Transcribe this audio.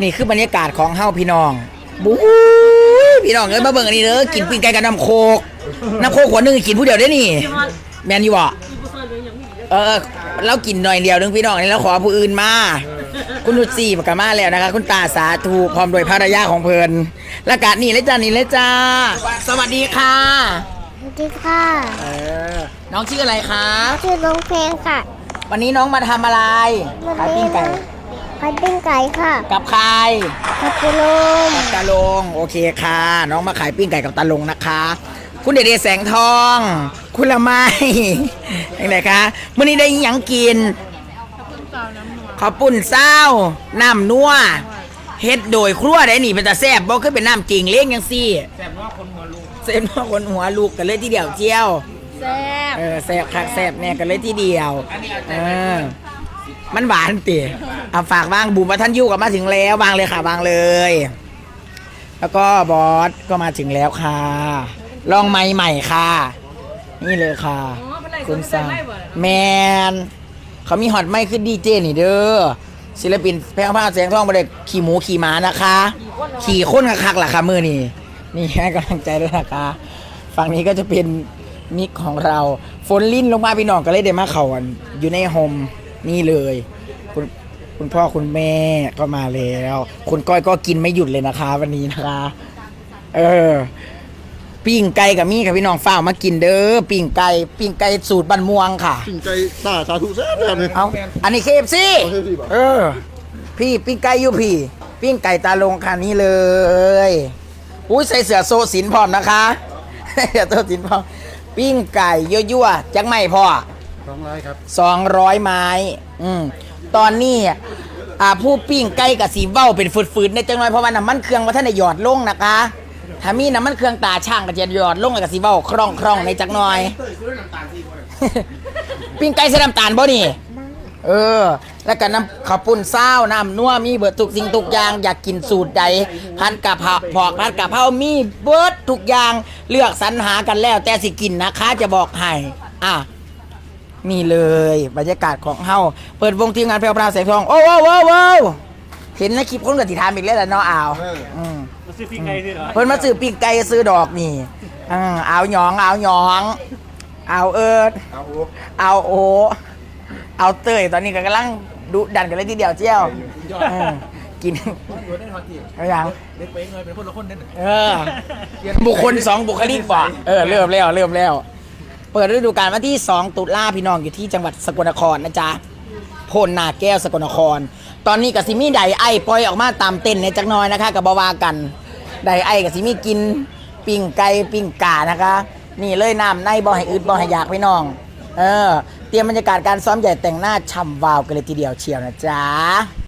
นี่คือบรรยากาศของเฮาพี่น้องบู๊ยพี่น้องเอ้ยมาเบิ่งอันนี้เด้อกินปิ้งไก่กับน้ำโคกน้ำโคกขวดหนึงกินผู้เดียวได้นี่ แมนอยู่บ่เออเรากินหน่อยเดียวนึงพี่น้องนี่เราขอผู้อื่นมา คุณนุชสี่ประกามาแล้วนะคะ คุณตาสาธุพร้อมโดยภรรยาของเพลินและกานี่เลยจ้านี่เลยจ้า สวัสดีค่ะ สวัสดีค่ะเออน้องชื่ออะไรคะ ชื่อน้องเพลงค่ะ วันนี้น้องมาทำอะไรขายปิ้งไก่ ขายปิ้งไก่ค่ะกับใครขับปุลมกับตาลงโอเคค่ะ น้องมาขายปิ้งไก่กับตาลงนะคะ คุณเดชเดชแสงทอง คุณละไม้ยังไงคะมื่อนี้ได้หยังกินขอบปุ่นเศร้าน้ำนัวเฮ็ดโดยครัวได้นี่เป็นตาแซ่บบ่คือเป็นน้ำจริงเลี้ยงยังซี่แซ่บนัวคนหัวลูกแซ่บนัวคนหัวลูกกันเลยทีเดียวเจียวแซ่บเออแซ่บคักแซ่บเนี่ยกันเลยทีเดียวเออมันหวานติ เอาฝากวางบุ๋มมาท่านยู่กับมาถึงแล้ววางเลยค่ะวางเลย แล้วก็บอสก็มาถึงแล้วค่ะ ลองไม้ใหม่ค่ะ นี่เลยค่ะ คุณซังแมนเขามีฮอตไม้ขึ้นดีเจนี่เด้อศิลปินแพงผ้าแสงทองมาเลยขี่หมูขี่ม้านะคะ ขี่ข้นคักๆล่ะค่ะมือนี่นี่ให้กำลังใจด้วยนะคะ ฝั่งนี้ก็จะเป็นมิกของเรา ฝนลิ้นลงมาพี่น้องก็เลยได้มาเขากันอยู่ในโฮมนี่เลย คุณคุณพ่อคุณแม่ก็มาแล้ว คุณก้อยก็กินไม่หยุดเลยนะคะ วันนี้นะคะ เออปิ้งไก่กับมี่ค่ะพี่น้องฝ้าวมากินเด้อปิ้งไก่ปิ้งไก่สูตรบันม่วงค่ะปิ่งไก่ตาสาธุแซ่บเลย เอาอันนี้เคฟซีเอา KFC ป่ะ เออ พี่ปิ้งไก่อยู่พี่ ปิ้งไก่ตาลงค่ะนี่เลย อุ้ยใส่เสือโซสินพร้อมนะคะเสือโซสินพร้อม ปิ้งไก่ยั่วๆจังไม่พอ สองร้อยครับ สองร้อยไม้ อืม ตอนนี้อ่าผู้ปิ้งไก่กับสีเว้าเป็นฝืดๆในจังน้อยเพราะว่าน้ำมันเครื่องว่าท่านได้หยอดลงนะคะถ้ามีน้ำมันเครื่องตาช่างก็จะหยอดลงแล้วกับสีเว้าคล่องคล่องๆในจักหน่อย ปิ้งไก่ใส่น้ำตาลบ่นี่เออ แล้วก็น้ำข้าวปุ้นเศร้าน้ำนัวมีเบิดทุกสิ่งทุกอย่างอยากกินสูตรใดพันกะเพราพอกพันกะเพรามีเบิดทุกอย่างเลือกสรรหากันแล้วแต่สิกินนะคะจะบอกให้อะ นี่เลยบรรยากาศของเฮาเปิดวงทีมงานเพลวพราวแสงทองโอ้ว้าวว้าวว้าวเห็นในคลิปคนกับติถามอีกแล้วแหละเนาะอ้าวอืมมาซื้อปิ้งไก่สิเหรอเพิ่นมาซื้อปีกไก่ซื้อดอกนี่อืมเอาหยองเอาหยอง เอาเอิร์ดเอาโอ้เอาโอเอาเตยตอนนี้ก็กำลังดุดันกันเลยทีเดียวเจ้าอืมกินอยู่ได้ทอดจีเอาอย่างเด็กเป้งเลยเป็นคนละคนเด่นเออบุคคลสองบุคลิกบ่เออ เริ่มแล้ว เริ่มแล้ว เปิดฤดูกาลวันที่ 2 ตุลาพี่น้องอยู่ที่จังหวัดสกลนครนะจ๊ะโพนนาแก้วสกลนคร ตอนนี้กับซิมี่ไดไอปล่อยออกมาตามเต้นในจักน้อยนะคะกับบาวากันไดไอกับซิมี่กินปิ้งไก่ปิ้งกานะคะ นี่เลยน้ำในบ่ให้อึดบ่ให้อยากพี่น้อง เออ เตรียมบรรยากาศการซ้อมใหญ่แต่งหน้าช่ำวาวกันเลยทีเดียวเชียวนะจ๊ะ